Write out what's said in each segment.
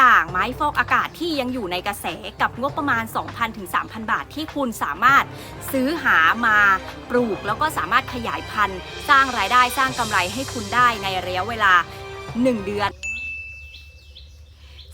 ด่าง ไม้ฟอกอากาศที่ยังอยู่ในกระแสกับงบประมาณ 2,000ถึง3,000 บาทที่คุณสามารถซื้อหามาปลูก แล้วก็สามารถขยายพันธุ์ สร้างรายได้สร้างกำไรให้คุณได้ในระยะเวลา 1 เดือน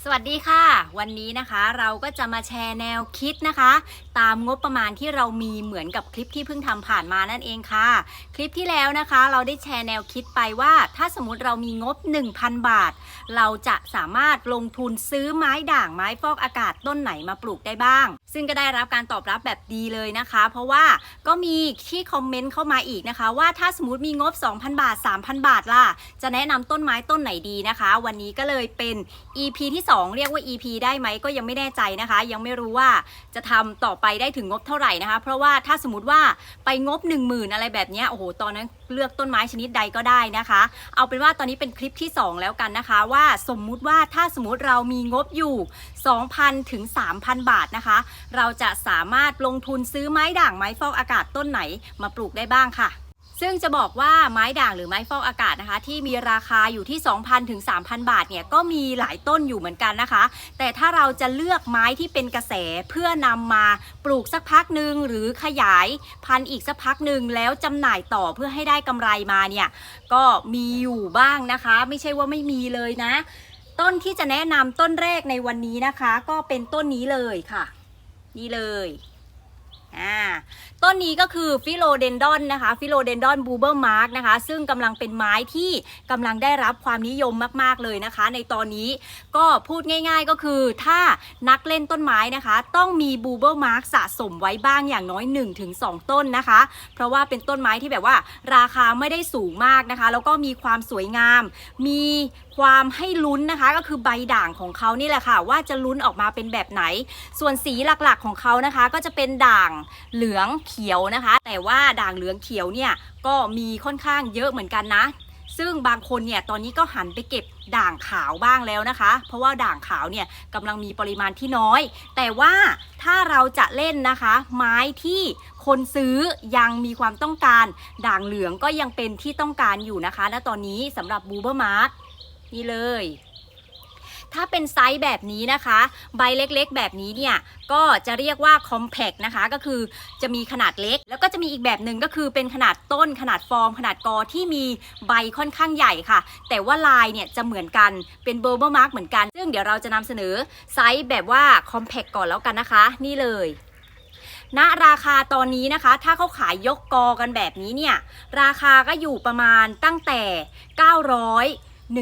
สวัสดีค่ะ วันนี้นะคะเราก็จะมาแชร์แนวคิดนะคะ ตามงบประมาณที่เรามีเหมือนกับคลิปที่เพิ่งทำผ่านมานั่นเองค่ะ คลิปที่แล้วนะคะ เราได้แชร์แนวคิดไปว่า ถ้าสมมติเรามีงบ 1,000 บาท เราจะสามารถลงทุนซื้อไม้ด่างไม้ฟอกอากาศต้นไหนมาปลูกได้บ้าง ซึ่งก็ได้รับการตอบรับแบบดีเลยนะคะ เพราะว่าก็มีที่คอมเมนต์เข้ามาอีกนะคะ ว่าถ้าสมมติมีงบ 2,000 บาท 3,000 บาทล่ะจะแนะนำต้นไม้ต้นไหนดีนะคะ วันนี้ก็เลยเป็น EP ที่2 เรียกว่า EP ได้ไหมก็ยังไม่แน่ใจนะคะ ยังไม่รู้ว่าจะทำต่อไปได้ถึงงบเท่าไหร่นะคะ เพราะว่าถ้าสมมติว่าไปงบ 1 0,000 อะไรแบบนี้โอ้โหตอนนั้นเลือกต้นไม้ชนิดใดก็ได้นะคะ เอาเป็นว่าตอนนี้เป็นคลิปที่ 2 แล้วกันนะคะ ว่าสมมุติว่าถ้าสมมติเรามีงบอยู่ 2,000 ถึง 3,000 บาทนะคะ เราจะสามารถลงทุนซื้อไม้ด่างไม้ฟอกอากาศต้นไหนมาปลูกได้บ้างค่ะ ซึ่งจะบอกว่าไม้ด่างหรือไม้ฟอกอากาศนะคะ ที่มีราคาอยู่ที่ 2,000ถึง3,000 บาทเนี่ยก็มีหลายต้นอยู่เหมือนกันนะคะ แต่ถ้าเราจะเลือกไม้ที่เป็นกระแสเพื่อนำมาปลูกสักพักหนึ่งหรือขยายพันธุ์อีกสักพักหนึ่งแล้วจำหน่ายต่อเพื่อให้ได้กำไรมาเนี่ยก็มีอยู่บ้างนะคะ ไม่ใช่ว่าไม่มีเลยนะ ต้นที่จะแนะนำต้นแรกในวันนี้นะคะ ก็เป็นต้นนี้เลยค่ะ นี่เลย อ่าต้นนี้ก็คือฟิโลเดนดอนนะคะฟิโลเดนดอนบูเบอร์มาร์กนะคะซึ่งกำลังเป็นไม้ที่กำลังได้รับความนิยมมากๆเลยนะคะ ในตอนนี้ก็พูดง่ายๆก็คือถ้านักเล่นต้นไม้นะคะ ต้องมีบูเบอร์มาร์กสะสมไว้บ้างอย่างน้อย 1-2 ต้นนะคะ เพราะว่าเป็นต้นไม้ที่แบบว่าราคาไม่ได้สูงมากนะคะ แล้วก็มีความสวยงาม มี ความให้ลุ้นนะคะ ก็คือใบด่างของเขานี่แหละค่ะ ว่าจะลุ้นออกมาเป็นแบบไหน ส่วนสีหลักๆของเขานะคะ ก็จะเป็นด่างเหลืองเขียวนะคะ แต่ว่าด่างเหลืองเขียวเนี่ยก็มีค่อนข้างเยอะเหมือนกันนะซึ่งบางคนเนี่ยตอนนี้ก็หันไปเก็บด่างขาวบ้างแล้วนะคะ เพราะว่าด่างขาวเนี่ยกำลังมีปริมาณที่น้อย แต่ว่าถ้าเราจะเล่นนะคะ ไม้ที่คนซื้อยังมีความต้องการ ด่างเหลืองก็ยังเป็นที่ต้องการอยู่นะคะณตอนนี้สำหรับบูเบอร์มาร์ นี่เลย ถ้าเป็นไซส์แบบนี้นะคะ ใบเล็กๆ แบบนี้เนี่ย ก็จะเรียกว่า compact นะคะ ก็คือจะมีขนาดเล็ก แล้วก็จะมีอีกแบบหนึ่งก็คือเป็นขนาดต้น ขนาดฟอร์ม ขนาดกอที่มีใบค่อนข้างใหญ่ค่ะ แต่ว่าลายเนี่ยจะเหมือนกัน เป็นเบอร์เบอร์มาร์กเหมือนกัน ซึ่งเดี๋ยวเราจะนำเสนอไซส์แบบว่า compact ก่อนแล้วกันนะคะ นี่เลยณราคาตอนนี้นะคะ ถ้าเขาขายยกกอกันแบบนี้เนี่ย ราคาก็อยู่ประมาณตั้งแต่ 900 1,000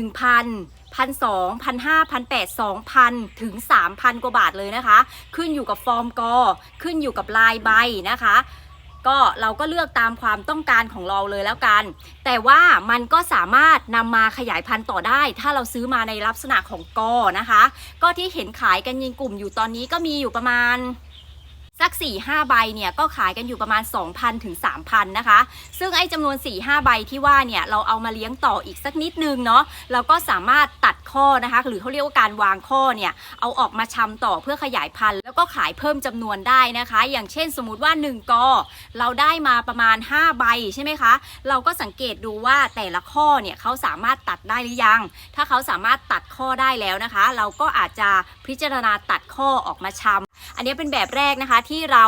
1,200 1,500 1,800 2,000ถึง3,000กว่าบาทเลยนะคะ ขึ้นอยู่กับฟอร์มกอ ขึ้นอยู่กับลายใบนะคะ ก็เราก็เลือกตามความต้องการของเราเลยแล้วกัน แต่ว่ามันก็สามารถนำมาขยายพันธุ์ต่อได้ ถ้าเราซื้อมาในลักษณะของกอนะคะ ก็ที่เห็นขายกันยิงกลุ่มอยู่ตอนนี้ก็มีอยู่ประมาณ สัก4 5ใบเนี่ยก็ขายกันอยู่ประมาณ 2,000ถึง3,000นะคะ ซึ่งไอ้จำนวน4 5ใบที่ว่าเนี่ยเราเอามาเลี้ยงต่ออีกสักนิดนึงเนาะเราก็สามารถตัด ข้อนะคะ หรือเขาเรียกว่าการวางข้อเนี่ยเอาออกมาชำต่อเพื่อขยายพันธุ์แล้วก็ขายเพิ่มจำนวนได้นะคะ อย่างเช่นสมมุติว่า 1กอเราได้มาประมาณ 5 ใบใช่ไหมคะ เราก็สังเกตดูว่าแต่ละข้อเนี่ยเขาสามารถตัดได้หรือยัง ถ้าเขาสามารถตัดข้อได้แล้วนะคะ เราก็อาจจะพิจารณาตัดข้อออกมาชำอันนี้เป็นแบบแรกนะคะที่เรา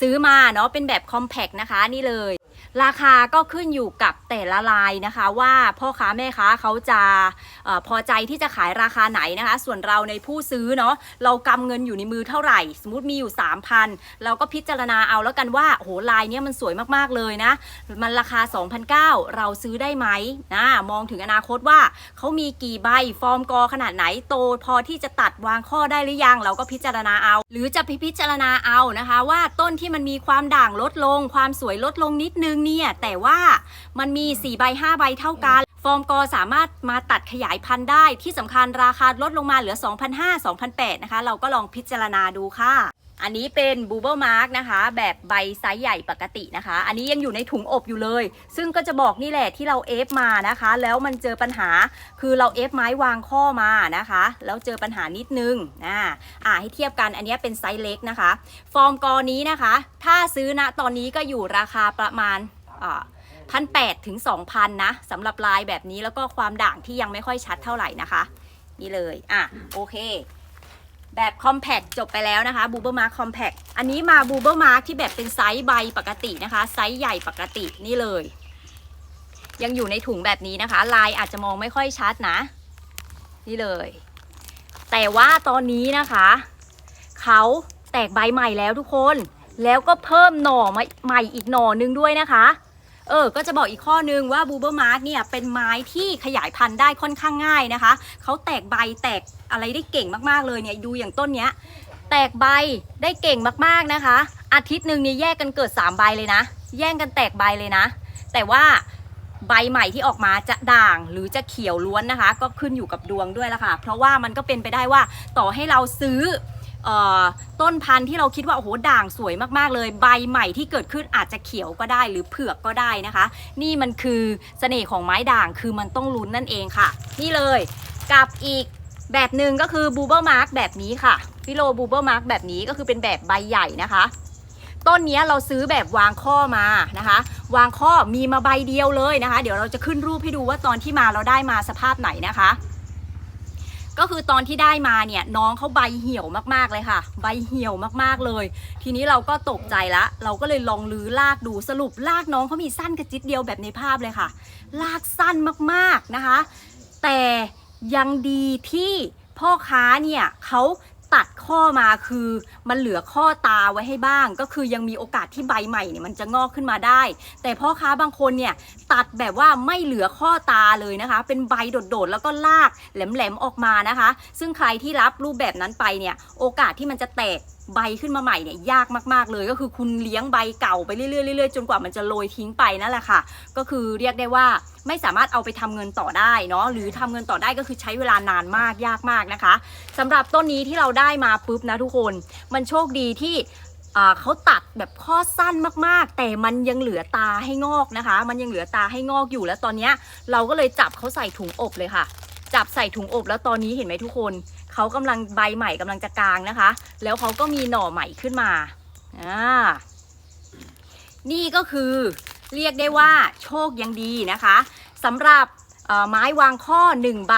ซื้อมาเนาะเป็นแบบ compact นะคะนี่เลย ราคาก็ขึ้นอยู่กับแต่ละลายนะคะ ว่าพ่อค้าแม่ค้าเขาจะอพอใจที่จะขายราคาไหนนะคะ ส่วนเราในผู้ซื้อเนาะเรากำเงินอยู่ในมือเท่าไหร่ สมมติมีอยู่ 3,000 เราก็พิจารณาเอาแล้วกันว่าโอ้โหลายเนี้ยมันสวยมากๆเลยนะ มันราคา 2,009เราซื้อได้ไหมนะมองถึงอนาคตว่าเขามีกี่ใบฟอร์มกอขนาดไหนโตพอที่จะตัดวางข้อได้หรือยัง เราก็พิจารณาเอา หรือจะพิพิจารณาเอานะคะ ว่าต้นที่มันมีความด่างลดลง ความสวยลดลงนิดนึงเนี่ยแต่ว่ามันมี 4 ใบ 5 ใบเท่ากัน ฟอร์มกอสามารถมาตัดขยายพันธุ์ได้ที่สำคัญราคาลดลงมาเหลือ 2,500 2,800นะคะ เราก็ลองพิจารณาดูค่ะ อันนี้เป็นบูเบิลมาร์กนะคะ แบบใบไซส์ใหญ่ปกตินะคะ อันนี้ยังอยู่ในถุงอบอยู่เลย ซึ่งก็จะบอกนี่แหละที่เราเอฟมานะคะ แล้วมันเจอปัญหาคือเราเอฟไม้วางข้อมานะคะ แล้วเจอปัญหานิดนึงอ่าอ่าให้เทียบกันอันนี้เป็นไซส์เล็กนะคะ ฟอร์มกอนี้นะคะ ถ้าซื้อณตอนนี้ก็อยู่ราคาประมาณอ่าพันแปดถึงสองพันนะสำหรับลายแบบนี้แล้วก็ความด่างที่ยังไม่ค่อยชัดเท่าไหร่นะคะ นี่เลยอะโอเค แบบคอมแพ t จบไปแล้วนะคะบูเบอร์มาร์คคอมแพ t อันนี้มาบูเบอร์มาร์คที่แบบเป็นไซส์ใบปกตินะคะ ไซส์ใหญ่ปกตินี่เลย ยังอยู่ในถุงแบบนี้นะคะ ลายอาจจะมองไม่ค่อยชัดนะ นี่เลย แต่ว่าตอนนี้นะคะเขาแตกใบใหม่แล้วทุกคน แล้วก็เพิ่มหน่อมาใหม่อีกหน่อนึงด้วยนะคะ เออ ก็จะบอกอีกข้อนึงว่าบูเบอร์มาร์เนี่ยเป็นไม้ที่ขยายพันธุ์ได้ค่อนข้างง่ายนะคะ เขาแตกใบแตกอะไรได้เก่งมากๆเลยเนี่ยดูอย่างต้นเนี้ย แตกใบได้เก่งมากๆนะคะ อาทิตย์หนึ่งนี่แยกกันเกิด 3 ใบเลยนะ แย่งกันแตกใบเลยนะ แต่ว่าใบใหม่ที่ออกมาจะด่างหรือจะเขียวล้วนนะคะ ก็ขึ้นอยู่กับดวงด้วยละค่ะ เพราะว่ามันก็เป็นไปได้ว่าต่อให้เราซื้อเอ่อ ต้นพันธุ์ที่เราคิดว่าโอ้โหด่างสวยมากๆเลย ใบใหม่ที่เกิดขึ้นอาจจะเขียวก็ได้หรือเผือกก็ได้นะคะ นี่มันคือเสน่ห์ของไม้ด่างคือมันต้องลุ้นนั่นเองค่ะ นี่เลยกับอีกแบบหนึ่งก็คือบูเบอร์มาร์กแบบนี้ค่ะฟิโลบูเบอร์มาร์กแบบนี้ก็คือเป็นแบบใบใหญ่นะคะต้นนี้เราซื้อแบบวางข้อมานะคะ วางข้อมีมาใบเดียวเลยนะคะ เดี๋ยวเราจะขึ้นรูปให้ดูว่าตอนที่มาเราได้มาสภาพไหนนะคะ ก็คือตอนที่ได้มาเนี่ยน้องเขาใบเหี่ยวมากๆเลยค่ะ ใบเหี่ยวมากๆเลย ทีนี้เราก็ตกใจละ เราก็เลยลองลื้อลากดูสรุปลากน้องเขามีสั้นกระจิตเดียวแบบในภาพเลยค่ะ ลากสั้นมากๆนะคะ แต่ยังดีที่พ่อค้าเนี่ยเขา ตัดข้อมาคือมันเหลือข้อตาไว้ให้บ้าง ก็คือยังมีโอกาสที่ใบใหม่เนี่ยมันจะงอกขึ้นมาได้ แต่พ่อค้าบางคนเนี่ยตัดแบบว่าไม่เหลือข้อตาเลยนะคะ เป็นใบโดดๆแล้วก็ลากแหลมๆออกมานะคะ ซึ่งใครที่รับรูปแบบนั้นไปเนี่ยโอกาสที่มันจะแตกใบขึ้นมาใหม่เนี่ยยากมากๆเลย ก็คือคุณเลี้ยงใบเก่าไปเรื่อยๆๆจนกว่ามันจะโรยทิ้งไปนั่นแหละค่ะ ก็คือเรียกได้ว่าไม่สามารถเอาไปทำเงินต่อได้เนาะหรือทำเงินต่อได้ก็คือใช้เวลานานมากยากมากนะคะสำหรับต้นนี้ที่เราได้มาปุ๊บนะทุกคน มันโชคดีที่เขาตัดแบบข้อสั้นมากๆ แต่มันยังเหลือตาให้งอกนะคะ มันยังเหลือตาให้งอกอยู่แล้วตอนนี้เราก็เลยจับเขาใส่ถุงอบเลยค่ะ จับใส่ถุงอบแล้วตอนนี้เห็นไหมทุกคนเขากำลังใบใหม่กำลังจะกลางนะคะ แล้วเขาก็มีหน่อใหม่ขึ้นมาอ่านี่ก็คือเรียกได้ว่าโชคยังดีนะคะสำหรับ ไม้วางข้อ 1 ใบ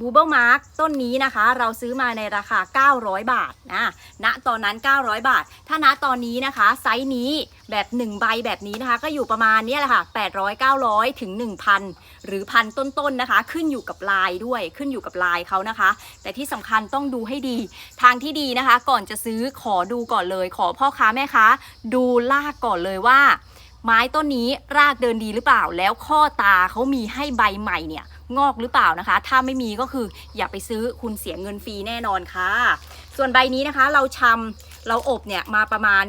บูเบิลมาร์กต้นนี้นะคะ เราซื้อมาในราคา 900 บาทนะณตอนนั้น 900 บาท ถ้าณตอนนี้นะคะ ไซส์นี้แบบ 1 ใบแบบนี้นะคะ ก็อยู่ประมาณนี้แหละค่ะ 800 900 ถึง 1,000 หรือพันต้นๆนะคะ ขึ้นอยู่กับลายด้วยขึ้นอยู่กับลายเขานะคะ แต่ที่สำคัญต้องดูให้ดี ทางที่ดีนะคะ ก่อนจะซื้อขอดูก่อนเลย ขอพ่อค้าแม่ค้าดูลากก่อนเลยว่า ไม้ต้นนี้รากเดินดีหรือเปล่า แล้วข้อตาเขามีให้ใบใหม่เนี่ยงอกหรือเปล่านะคะ ถ้าไม่มีก็คืออย่าไปซื้อคุณเสียเงินฟรีแน่นอนค่ะ ส่วนใบนี้นะคะเราชำเราอบเนี่ยมาประมาณ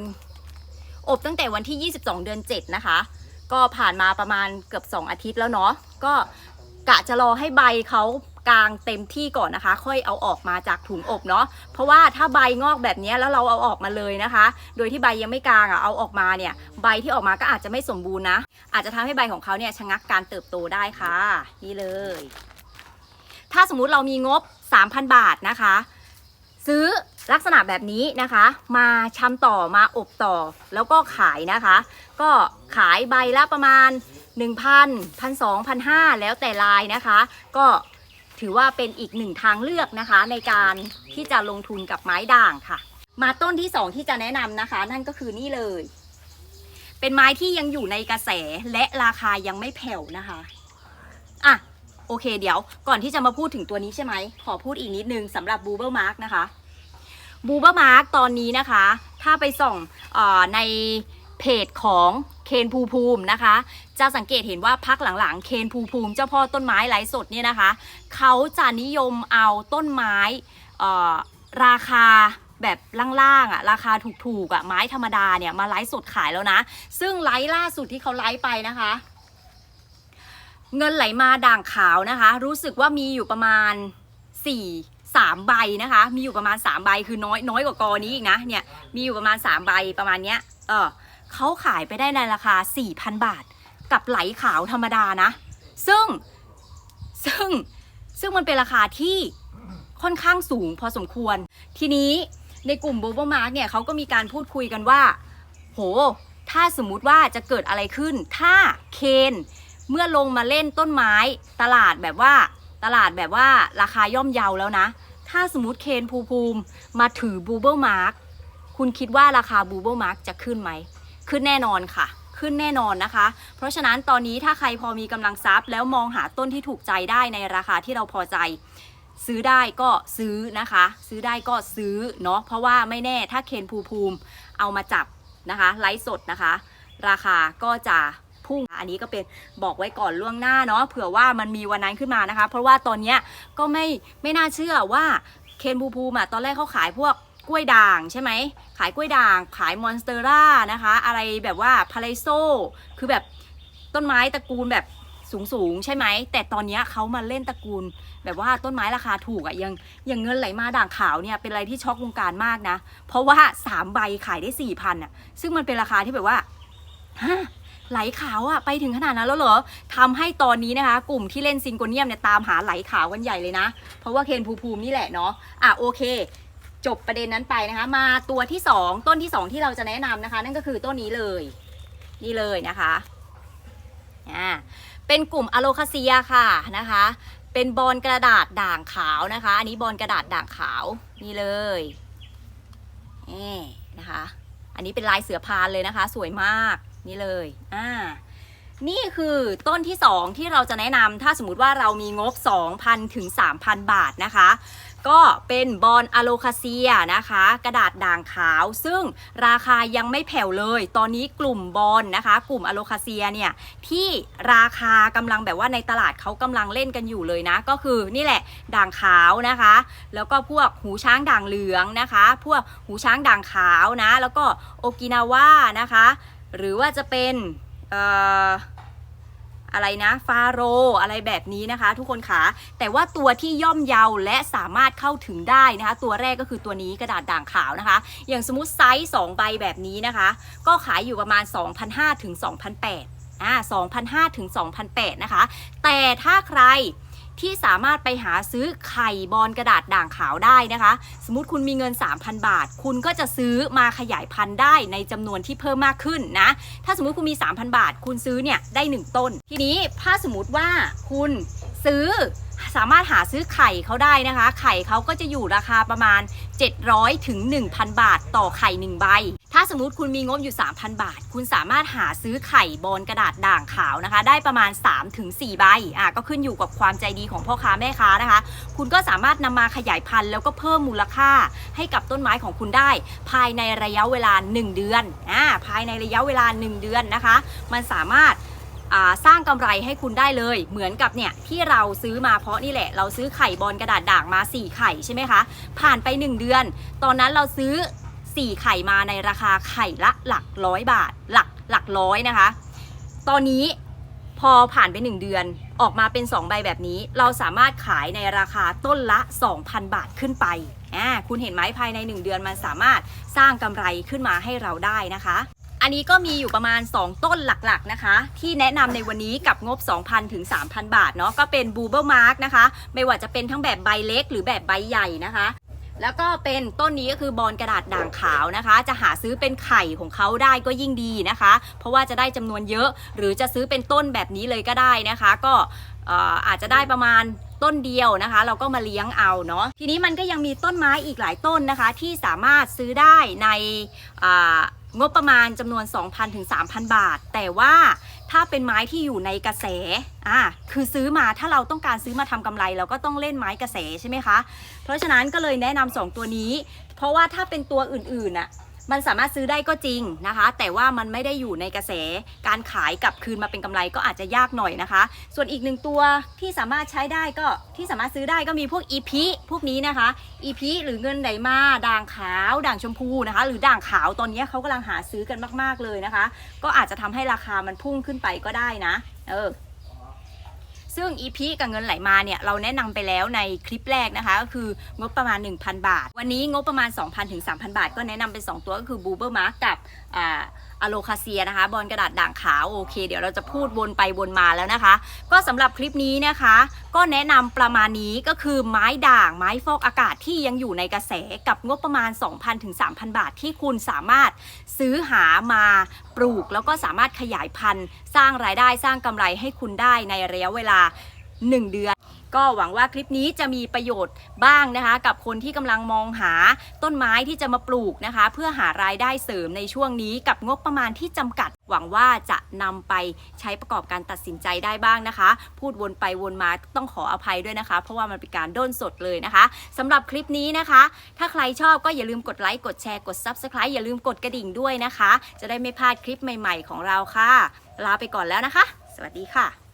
อบตั้งแต่วันที่ 22 เดือน 7 นะคะ ก็ผ่านมาประมาณเกือบ 2 อาทิตย์แล้วเนาะก็กะจะรอให้ใบเขา กลางเต็มที่ก่อนนะคะ ค่อยเอาออกมาจากถุงอบเนาะเพราะว่าถ้าใบงอกแบบนี้แล้วเราเอาออกมาเลยนะคะ โดยที่ใบยังไม่กลางอะเอาออกมาเนี่ยใบที่ออกมาก็อาจจะไม่สมบูรณ์นะ อาจจะทำให้ใบของเขาเนี่ยชะงักการเติบโตได้ค่ะ นี่เลย ถ้าสมมุติเรามีงบ 3,000 บาทนะคะ ซื้อลักษณะแบบนี้นะคะ มาชำต่อมาอบต่อแล้วก็ขายนะคะ ก็ขายใบละประมาณ 1,000 1,200 1,500แล้วแต่ลายนะคะ ก็ ถือว่าเป็นอีกหนึ่งทางเลือกนะคะ ในการที่จะลงทุนกับไม้ด่างค่ะ มาต้นที่สองที่จะแนะนำนะคะ นั่นก็คือนี่เลย เป็นไม้ที่ยังอยู่ในกระแสและราคายังไม่แผ่วนะคะอะโอเคเดี๋ยวก่อนที่จะมาพูดถึงตัวนี้ใช่ไหม ขอพูดอีกนิดนึงสำหรับบูเบอร์มาร์กนะคะบูเบอร์มาร์กตอนนี้นะคะ ถ้าไปส่องอใน เพจของเคนภูภูมินะคะ จะสังเกตเห็นว่าพักหลังๆ เคนภูภูมิ เจ้าพ่อต้นไม้ไร้สดเนี่ยนะคะ เขาจะนิยมเอาต้นไม้ราคาแบบล่างๆอะราคาถูกๆอะไม้ธรรมดาเนี่ยมาไลฟ์สดขายแล้วนะ ซึ่งไลฟ์ล่าสุดที่เขาไลฟ์ไปนะคะ เงินไหลมาด่างขาวนะคะ รู้สึกว่ามีอยู่ประมาณ 4 3 ใบนะคะ มีอยู่ประมาณ 3 ใบคือน้อยน้อยกว่ากอนี้อีกนะเนี่ยมีอยู่ประมาณ 3 ใบประมาณเนี้ยเออ เขาขายไปได้ในราคา 4,000 บาท กับไหลขาวธรรมดานะ ซึ่งซึ่งซึ่งมันเป็นราคาที่ค่อนข้างสูงพอสมควร ทีนี้ในกลุ่มโบ b มาร์กเนี่ยเขาก็มีการพูดคุยกันว่า โห ถ้าสมมุติว่าจะเกิดอะไรขึ้น ถ้าเคนเมื่อลงมาเล่นต้นไม้ ตลาดแบบว่า ตลาดแบบว่าราคาย่อมเยาแล้วนะ ถ้าสมมติเคนภูมิภูมิมาถือบูเบิลมาร์กคุณคิดว่าราคาบูเบิลมาร์กจะขึ้นไหม ขึ้นแน่นอนค่ะ ขึ้นแน่นอนนะคะ เพราะฉะนั้นตอนนี้ถ้าใครพอมีกำลังทรัพย์ แล้วมองหาต้นที่ถูกใจได้ในราคาที่เราพอใจ ซื้อได้ก็ซื้อนะคะ ซื้อได้ก็ซื้อเนาะเพราะว่าไม่แน่ถ้าเคนภูภูมิเอามาจับนะคะไลฟ์สดนะคะ ราคาก็จะพุ่งอันนี้ก็เป็นบอกไว้ก่อนล่วงหน้าเนาะเผื่อว่ามันมีวันนั้นขึ้นมานะคะ เพราะว่าตอนนี้ก็ไม่ไม่น่าเชื่อว่าเคนภูภูมิอะตอนแรกเขาขายพวก กล้วยด่างใช่ไหม ขายกล้วยด่าง ขายมอนสเตอร่านะคะ อะไรแบบว่าพาเลโซคือแบบต้นไม้ตระกูลแบบสูงๆใช่ไหม แต่ตอนนี้เขามาเล่นตระกูล แบบว่าต้นไม้ราคาถูกอะยังยังเงินไหลมาด่างขาวเนี่ยเป็นอะไรที่ช็อกวงการมากนะ เพราะว่าสามใบขายได้สี่พันอะ ซึ่งมันเป็นราคาที่แบบว่าฮะไหลขาวอะไปถึงขนาดนั้นแล้วเหรอทำให้ตอนนี้นะคะ กลุ่มที่เล่นซิงโกเนียมเนี่ยตามหาไหลขาวกันใหญ่เลยนะ เพราะว่าเคนภูภูมินี่แหละเนาะอะโอเค จบประเด็นนั้นไปนะคะ มาตัวที่สองต้นที่สองที่เราจะแนะนำนะคะ นั่นก็คือต้นนี้เลย นี่เลยนะคะอ่าเป็นกลุ่มอะโลคาเซียค่ะนะคะ เป็นบอลกระดาษด่างขาวนะคะ อันนี้บอลกระดาษด่างขาวนี่เลยนี่นะคะ อันนี้เป็นลายเสือพานเลยนะคะ สวยมากนี่เลยอ่านี่คือต้นที่ 2 ที่เราจะแนะนำถ้าสมมติว่าเรามีงบ 2,000ถึง3,000 บาทนะคะ ก็เป็นบอลอะโลคาเซียนะคะ กระดาษด่างขาว ซึ่งราคายังไม่แผ่วเลย ตอนนี้กลุ่มบอลนะคะ กลุ่มอะโลคาเซียเนี่ยที่ราคากำลังแบบว่าในตลาดเขากำลังเล่นกันอยู่เลยนะ ก็คือนี่แหละด่างขาวนะคะ แล้วก็พวกหูช้างด่างเหลืองนะคะ พวกหูช้างด่างขาวนะ แล้วก็โอกินาวานะคะ หรือว่าจะเป็นเอ่อ อะไรนะฟาโรอะไรแบบนี้นะคะ ทุกคนขาแต่ว่าตัวที่ย่อมเยาและสามารถเข้าถึงได้นะคะ ตัวแรกก็คือตัวนี้กระดาษด่างขาวนะคะ อย่างสมมติไซส์2ใบแบบนี้นะคะ ก็ขายอยู่ประมาณ 2,500ถึง2,800อ่า2,500ถึง2,800นะคะ แต่ถ้าใคร ที่สามารถไปหาซื้อไข่บอลกระดาษด่างขาวได้นะคะ สมมติคุณมีเงิน 3,000 บาท คุณก็จะซื้อมาขยายพันธุ์ได้ในจำนวนที่เพิ่มมากขึ้นนะ ถ้าสมมติคุณมี 3,000 บาท คุณซื้อเนี่ยได้ 1 ต้น ทีนี้ถ้าสมมติว่าคุณซื้อสามารถหาซื้อไข่เขาได้นะคะ ไข่เขาก็จะอยู่ราคาประมาณ 700ถึง1,000 บาทต่อไข่ 1 ใบ ถ้าสมมติคุณมีงบอยู่ 3,000 บาท คุณสามารถหาซื้อไข่บอลกระดาษด่างขาวนะคะ ได้ประมาณ 3-4 ใบอะก็ขึ้นอยู่กับความใจดีของพ่อค้าแม่ค้านะคะ คุณก็สามารถนำมาขยายพันธุ์แล้วก็เพิ่มมูลค่าให้กับต้นไม้ของคุณได้ ภายในระยะเวลา 1 เดือนอ่าภายในระยะเวลา 1 เดือนนะคะ มันสามารถอ่าสร้างกำไรให้คุณได้เลย เหมือนกับเนี่ยที่เราซื้อมาเพราะนี่แหละ เราซื้อไข่บอลกระดาษด่างมา 4 ไข่ใช่ไหมคะ ผ่านไป 1 เดือน ตอนนั้นเราซื้อ 4 ไข่มาในราคาไข่ละหลักร้อยบาท หลักหลักร้อยนะคะ ตอนนี้พอผ่านไป 1 เดือนออกมาเป็น 2 ใบแบบนี้ เราสามารถขายในราคาต้นละ 2,000 บาทขึ้นไปอ่าคุณเห็นไหมภายใน 1 เดือนมันสามารถสร้างกำไรขึ้นมาให้เราได้นะคะ อันนี้ก็มีอยู่ประมาณ 2 ต้นหลักๆนะคะ ที่แนะนำในวันนี้กับงบ 2,000ถึง3,000 บาทเนาะก็เป็นบูเบิลมาร์กนะคะ ไม่ว่าจะเป็นทั้งแบบใบเล็กหรือแบบใบใหญ่นะคะ แล้วก็เป็นต้นนี้ก็คือบอลกระดาษด่างขาวนะคะ จะหาซื้อเป็นไข่ของเขาได้ก็ยิ่งดีนะคะ เพราะว่าจะได้จำนวนเยอะ หรือจะซื้อเป็นต้นแบบนี้เลยก็ได้นะคะ ก็อาจจะได้ประมาณต้นเดียวนะคะ เราก็มาเลี้ยงเอาเนาะทีนี้มันก็ยังมีต้นไม้อีกหลายต้นนะคะ ที่สามารถซื้อได้ในงบประมาณจำนวน 2,000ถึง3,000 บาท แต่ว่า ถ้าเป็นไม้ที่อยู่ในกระแสอ่าคือซื้อมาถ้าเราต้องการซื้อมาทำกำไร เราก็ต้องเล่นไม้กระแสใช่ไหมคะ เพราะฉะนั้นก็เลยแนะนำสองตัวนี้ เพราะว่าถ้าเป็นตัวอื่นๆน่ะ มันสามารถซื้อได้ก็จริงนะคะ แต่ว่ามันไม่ได้อยู่ในกระแสการขายกลับคืนมาเป็นกำไรก็อาจจะยากหน่อยนะคะ ส่วนอีกหนึ่งตัวที่สามารถใช้ได้ก็ที่สามารถซื้อได้ก็มีพวกอีพีพวกนี้นะคะอีพีหรือเงินไหลมาด่างขาวด่างชมพูนะคะ หรือด่างขาวตอนนี้เขากำลังหาซื้อกันมาก ๆเลยนะคะ ก็อาจจะทำให้ราคามันพุ่งขึ้นไปก็ได้นะ เออ ซึ่ง EP กับเงินไหลมาเนี่ยเราแนะนำไปแล้วในคลิปแรกนะคะ ก็คืองบประมาณ 1,000 บาท วันนี้งบประมาณ 2,000ถึง3,000 บาท ก็แนะนำเป็น 2 ตัวก็คือบูเบอร์มาร์กกับอ่า อะโลคาเซียนะคะ บอลกระดาษด่างขาวโอเค เดี๋ยวเราจะพูดวนไปวนมาแล้วนะคะ ก็สำหรับคลิปนี้นะคะ ก็แนะนำประมาณนี้ก็คือไม้ด่างไม้ฟอกอากาศที่ยังอยู่ในกระแสกับงบประมาณ 2,000ถึง3,000 บาทที่คุณสามารถซื้อหามาปลูก แล้วก็สามารถขยายพันธุ์ สร้างรายได้สร้างกำไรให้คุณได้ในระยะเวลา 1 เดือน ก็หวังว่าคลิปนี้จะมีประโยชน์บ้างนะคะ กับคนที่กำลังมองหาต้นไม้ที่จะมาปลูกนะคะ เพื่อหารายได้เสริมในช่วงนี้กับงบประมาณที่จำกัด หวังว่าจะนำไปใช้ประกอบการตัดสินใจได้บ้างนะคะ พูดวนไปวนมาต้องขออภัยด้วยนะคะ เพราะว่ามันเป็นการด้นสดเลยนะคะสำหรับคลิปนี้นะคะ ถ้าใครชอบก็อย่าลืมกดไลค์กดแชร์กด Subscribe อย่าลืมกดกระดิ่งด้วยนะคะ จะได้ไม่พลาดคลิปใหม่ ๆ ของเราค่ะ ลาไปก่อนแล้วนะคะ สวัสดีค่ะ